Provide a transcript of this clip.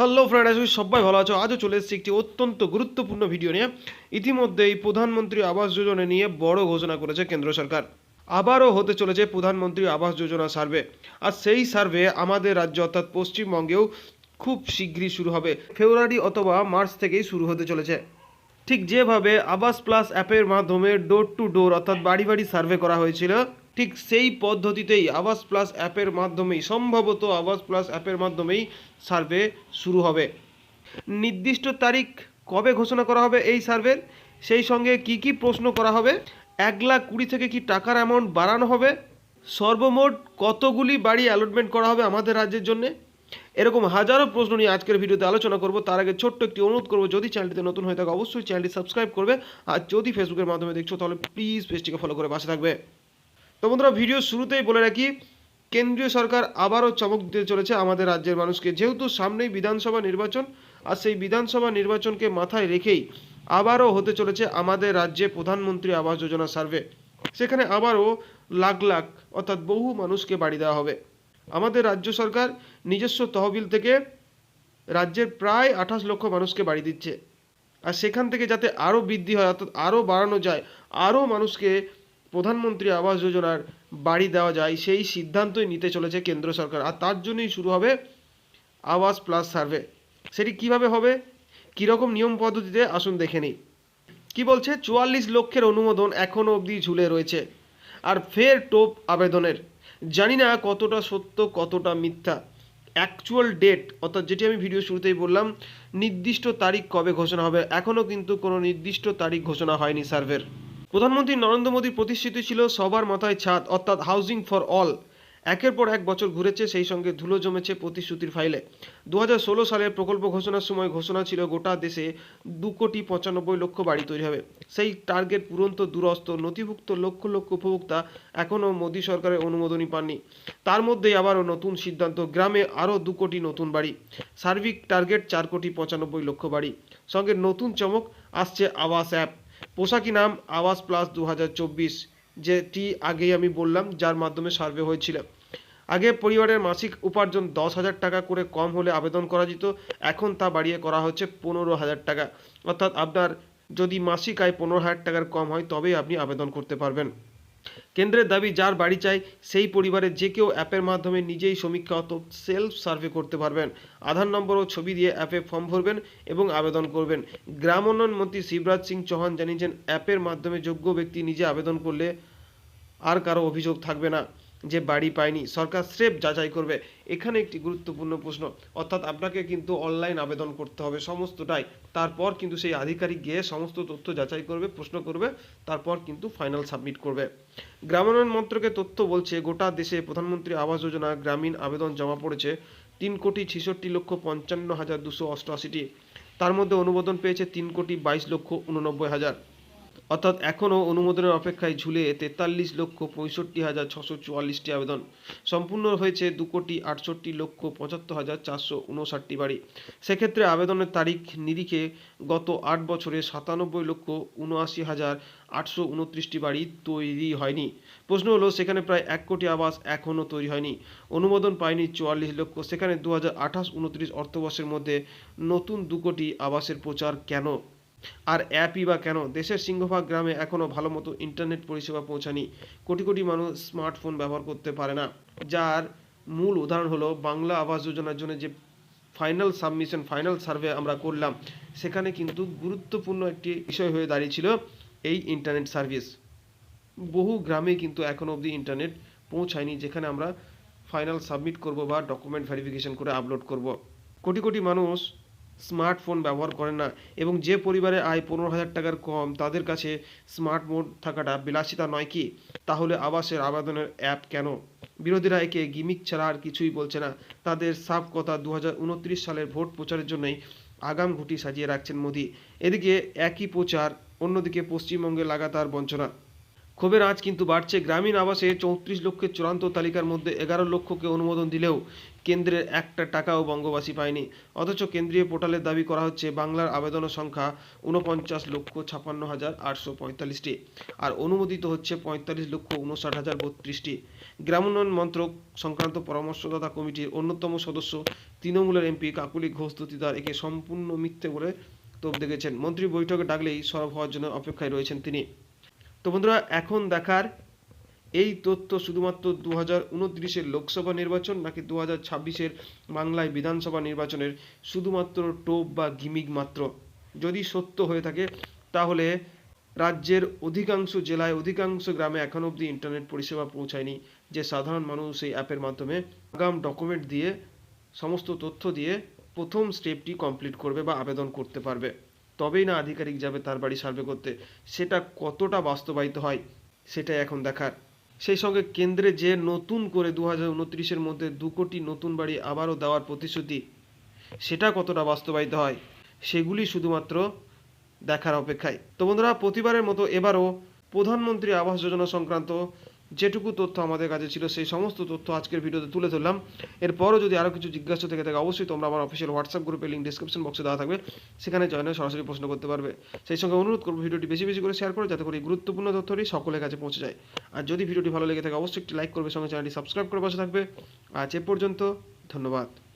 Hello friend আজকে সবাই ভালো আছো। আজও চলে এসেছি একটি অত্যন্ত গুরুত্বপূর্ণ ভিডিও নিয়ে। ইতিমধ্যেই প্রধানমন্ত্রী আবাস যোজনা নিয়ে বড় ঘোষণা করেছে কেন্দ্র সরকার। আবারও হতে চলেছে প্রধানমন্ত্রী আবাস যোজনা সার্ভে আর সেই সার্ভে আমাদের রাজ্য অর্থাৎ পশ্চিমবঙ্গেও খুব শীঘ্রই শুরু হবে। ফেব্রুয়ারি অথবা মার্চ থেকেই শুরু হতে চলেছে। ঠিক যেভাবে আবাস প্লাস অ্যাপের মাধ্যমে ডোর টু ডোর অর্থাৎ বাড়ি বাড়ি সার্ভে করা হয়েছিল ঠিক সেই পদ্ধতিতেই আবাস প্লাস অ্যাপের মাধ্যমেই, সম্ভবত আবাস প্লাস অ্যাপের মাধ্যমেই সার্ভে শুরু হবে। নির্দিষ্ট তারিখ কবে ঘোষণা করা হবে এই সার্ভের সেই সঙ্গে কি কি প্রশ্ন করা হবে? এক লাখ কুড়ি থেকে কি টাকার অ্যামাউন্ট বাড়ানো হবে? সর্বমোট কতগুলি বাড়ি অ্যালটমেন্ট করা হবে আমাদের রাজ্যের জন্য? এরকম হাজারো প্রশ্ন নিয়ে আজকের ভিডিওতে আলোচনা করব। তার আগে ছোট্ট একটি অনুরোধ করব, যদি চ্যানেলটিতে নতুন হয়ে থাকে, অবশ্যই চ্যানেলটি সাবস্ক্রাইব করবে। আর যদি ফেসবুকের মাধ্যমে দেখছ, তাহলে প্লিজ পেজটিকে ফলো করে পাশে থাকবে। তো বন্ধুরা, ভিডিও শুরুতেই বলে রাখি, কেন্দ্রীয় সরকার আবারও চমক দিতে চলেছে আমাদের রাজ্যের মানুষকে। যেহেতু সামনেই বিধানসভা নির্বাচন, আর সেই বিধানসভা নির্বাচনকে মাথায় রেখেই আবারও হতে চলেছে আমাদের রাজ্যে প্রধানমন্ত্রী আবাস যোজনা সার্ভে। সেখানে আবারও লাখ লাখ, অর্থাৎ বহু মানুষকে বাড়ি দেওয়া হবে। আমাদের রাজ্য সরকার নিজস্ব তহবিল থেকে রাজ্যের প্রায় আঠাশ লক্ষ মানুষকে বাড়ি দিচ্ছে। আর সেখান থেকে যাতে আরও বৃদ্ধি হয়, অর্থাৎ আরও বাড়ানো যায়, আরও মানুষকে প্রধানমন্ত্রী আবাস যোজনার বাড়ি দেওয়া যায়, সেই সিদ্ধান্তই নিতে চলেছে কেন্দ্র সরকার। আর তার জন্যই শুরু হবে আবাস প্লাস সার্ভে। সেটি কীভাবে হবে? কীরকম নিয়ম পদ্ধতিতে? আসুন দেখে নিই। কী বলছে? চুয়াল্লিশ লক্ষের অনুমোদন এখনও অবধি ঝুলে রয়েছে। আর ফের টোপ আবেদনের। জানি না কতটা সত্য, কতটা মিথ্যা। অ্যাকচুয়াল ডেট অর্থাৎ যেটি আমি ভিডিও শুরুতেই বললাম, নির্দিষ্ট তারিখ কবে ঘোষণা হবে? এখনও কিন্তু কোনো নির্দিষ্ট তারিখ ঘোষণা হয়নি সার্ভের। প্রধানমন্ত্রী নরেন্দ্র মোদীর প্রতিশ্রুতি ছিল সবার মাথায় ছাদ, অর্থাৎ হাউজিং ফর অল। একের পর এক বছর ঘুরেছে, সেই সঙ্গে ধুলো জমেছে প্রতিশ্রুতির ফাইলে। দু সালের প্রকল্প ঘোষণার সময় ঘোষণা ছিল, গোটা দেশে দু কোটি পঁচানব্বই লক্ষ বাড়ি তৈরি হবে। সেই টার্গেট পূরণ তো দূরস্থ নথিভুক্ত লক্ষ লক্ষ উপভোক্তা এখনও মোদী সরকারের অনুমোদনই পাননি। তার মধ্যেই আবারও নতুন সিদ্ধান্ত, গ্রামে আরও দু কোটি নতুন বাড়ি। সার্বিক টার্গেট চার কোটি পঁচানব্বই লক্ষ বাড়ি। সঙ্গে নতুন চমক, আসছে আবাস অ্যাপ। পোশাকি নাম আওয়াজ প্লাস দু হাজার চব্বিশ, যেটি আগেই আমি বললাম, যার মাধ্যমে সার্ভে হয়েছিল। আগে পরিবারের মাসিক উপার্জন দশ হাজার টাকা করে কম হলে আবেদন করা যেত, এখন তা বাড়িয়ে করা হচ্ছে পনেরো হাজার টাকা। অর্থাৎ আপনার যদি মাসিক আয় পনেরো হাজার টাকার কম হয়, তবেই আপনি আবেদন করতে পারবেন। কেন্দ্রের দাবি, যার বাড়ি চাই সেই পরিবারের যে কেউ অ্যাপের মাধ্যমে নিজেই সমীক্ষা অত সেলফ সার্ভে করতে পারবেন। আধার নম্বর ও ছবি দিয়ে অ্যাপে ফর্ম ভরবেন এবং আবেদন করবেন। গ্রাম উন্নয়ন মন্ত্রী শিবরাজ সিং চৌহান জানিয়েছেন, অ্যাপের মাধ্যমে যোগ্য ব্যক্তি নিজে আবেদন করলে আর কারও অভিযোগ থাকবে না। যে বাড়ি পায়নি, সরকার স্রেফ যাচাই করবে। এখানে একটি গুরুত্বপূর্ণ প্রশ্ন, অর্থাৎ আপনাকে কিন্তু অনলাইন আবেদন করতে হবে সমস্তটাই। তারপর কিন্তু সেই আধিকারিক গিয়ে সমস্ত তথ্য যাচাই করবে, প্রশ্ন করবে, তারপর কিন্তু ফাইনাল সাবমিট করবে। গ্রামোন্নয়ন মন্ত্রকের তথ্য বলছে, গোটা দেশে প্রধানমন্ত্রী আবাস যোজনা গ্রামীণ আবেদন জমা পড়েছে তিন কোটি ছেষট্টি লক্ষ পঞ্চান্ন হাজার দুশো অষ্টআশিটি। তার মধ্যে অনুমোদন পেয়েছে তিন কোটি বাইশ লক্ষ উননব্বই হাজার। অর্থাৎ এখনও অনুমোদনের অপেক্ষায় ঝুলে তেতাল্লিশ লক্ষ পঁয়ষট্টি হাজার ছশো চুয়াল্লিশটি আবেদন। সম্পূর্ণ হয়েছে দু কোটি আটষট্টি লক্ষ পঁচাত্তর হাজার চারশো উনষাটটি বাড়ি। সেক্ষেত্রে আবেদনের তারিখ নিরিখে গত আট বছরে সাতানব্বই লক্ষ উনআশি হাজার আটশো উনত্রিশটি বাড়ি তৈরি হয়নি। প্রশ্ন হলো, সেখানে প্রায় এক কোটি আবাস এখনও তৈরি হয়নি। অনুমোদন পায়নি চুয়াল্লিশ লক্ষ। সেখানে দু হাজার আঠাশ উনত্রিশ অর্থবর্ষের মধ্যে নতুন দু কোটি আবাসের প্রচার কেন? আর অ্যাপই বা কেন? দেশের সিংহভাগ গ্রামে এখনও ভালো মতো ইন্টারনেট পরিষেবা পৌঁছানি কোটি কোটি মানুষ স্মার্টফোন ব্যবহার করতে পারে না। যার মূল উদাহরণ হলো বাংলা আবাস যোজনার জন্য যে ফাইনাল সাবমিশন, ফাইনাল সার্ভে আমরা করলাম, সেখানে কিন্তু গুরুত্বপূর্ণ একটি বিষয় হয়ে দাঁড়িয়েছিল, এই ইন্টারনেট সার্ভিস। বহু গ্রামে কিন্তু এখনও অবধি ইন্টারনেট পৌঁছায়নি, যেখানে আমরা ফাইনাল সাবমিট করব বা ডকুমেন্ট ভেরিফিকেশন করে আপলোড করব। কোটি কোটি মানুষ স্মার্টফোন ব্যবহার করেন না এবং যে পরিবারে আয় পনেরো হাজার টাকার কম, তাদের কাছে স্মার্টফোন থাকাটা বিলাসিতা নয় কি? তাহলে আবাসের আবেদনের অ্যাপ কেন? বিরোধীরা একে গিমিক ছাড়া আর কিছুই বলছে না। তাদের সাফ কথা দু হাজার উনত্রিশ সালের ভোট প্রচারের জন্যই আগাম ঘুটি সাজিয়ে রাখছেন মোদি। এদিকে একই প্রচার, অন্যদিকে পশ্চিমবঙ্গে লাগাতার বঞ্চনা। ক্ষোভের আঁচ কিন্তু বাড়ছে। গ্রামীণ আবাসে চৌত্রিশ লক্ষের চূড়ান্ত তালিকার মধ্যে এগারো লক্ষকে অনুমোদন দিলেও কেন্দ্রের একটা টাকাও বঙ্গবাসী পায়নি। অথচ কেন্দ্রীয় পোর্টালের দাবি করা হচ্ছে, বাংলার আবেদনের সংখ্যা উনপঞ্চাশ লক্ষ ছাপান্ন হাজার আটশো পঁয়তাল্লিশটি আর অনুমোদিত হচ্ছে পঁয়তাল্লিশ লক্ষ উনষাট হাজার বত্রিশটি। গ্রামোন্নয়ন মন্ত্রক সংক্রান্ত পরামর্শদাতা কমিটির অন্যতম সদস্য তৃণমূলের এমপি কাকুলি ঘোষ দতিদার একে সম্পূর্ণ মিথ্যে বলে তোপ দেখেছেন মন্ত্রী বৈঠকে ডাকলেই সরব হওয়ার জন্য অপেক্ষায় রয়েছেন তিনি। তো বন্ধুরা, এখন দেখার এই তথ্য শুধুমাত্র দু হাজার উনত্রিশের লোকসভা নির্বাচন নাকি দু হাজার ছাব্বিশের বাংলায় বিধানসভা নির্বাচনের শুধুমাত্র টোপ বা গিমিক মাত্র? যদি সত্য হয়ে থাকে, তাহলে রাজ্যের অধিকাংশ জেলায়, অধিকাংশ গ্রামে এখন অবধি ইন্টারনেট পরিষেবা পৌঁছায়নি, যে সাধারণ মানুষ এই অ্যাপের মাধ্যমে আগাম ডকুমেন্ট দিয়ে, সমস্ত তথ্য দিয়ে প্রথম স্টেপটি কমপ্লিট করবে বা আবেদন করতে পারবে। তবেই না আধিকারিক যাবে তার বাড়ি সার্ভে করতে। সেটা কতটা বাস্তবায়িত হয়, সেটাই এখন দেখার। সেই সঙ্গে কেন্দ্রে যে নতুন করে দু হাজার উনত্রিশের মধ্যে দু কোটি নতুন বাড়ি আবারও দেওয়ার প্রতিশ্রুতি, সেটা কতটা বাস্তবায়িত হয়, সেগুলি শুধুমাত্র দেখার অপেক্ষায়। তো বন্ধুরা, প্রতিবারের মতো এবারও প্রধানমন্ত্রী আবাস যোজনা সংক্রান্ত যেটুকু তথ্য আমাদের কাছে ছিল, সেই সমস্ত তথ্য আজকের ভিডিওতে তুলে ধরলাম। এরপরও যদি আরও কিছু জিজ্ঞাসা থেকে থাকে, অবশ্যই তোমরা আমার অফিসিয়াল হোয়াটসঅ্যাপ গ্রুপে লিঙ্ক ডিসক্রিপশন বক্সে দেওয়া থাকবে। সেখানে জয়েন হয়ে সরাসরি প্রশ্ন করতে পারবে। সেই সঙ্গে অনুরোধ করব, ভিডিওটি বেশি বেশি করে শেয়ার করো, যাতে করে গুরুত্বপূর্ণ তথ্যটি সকলের কাছে পৌঁছে যায়। আর যদি ভিডিওটি ভালো লেগে থাকে, অবশ্যই একটি লাইক করবে, সঙ্গে চ্যানেলটি সাবস্ক্রাইব করে বসে থাকবে। আজ এ পর্যন্ত, ধন্যবাদ।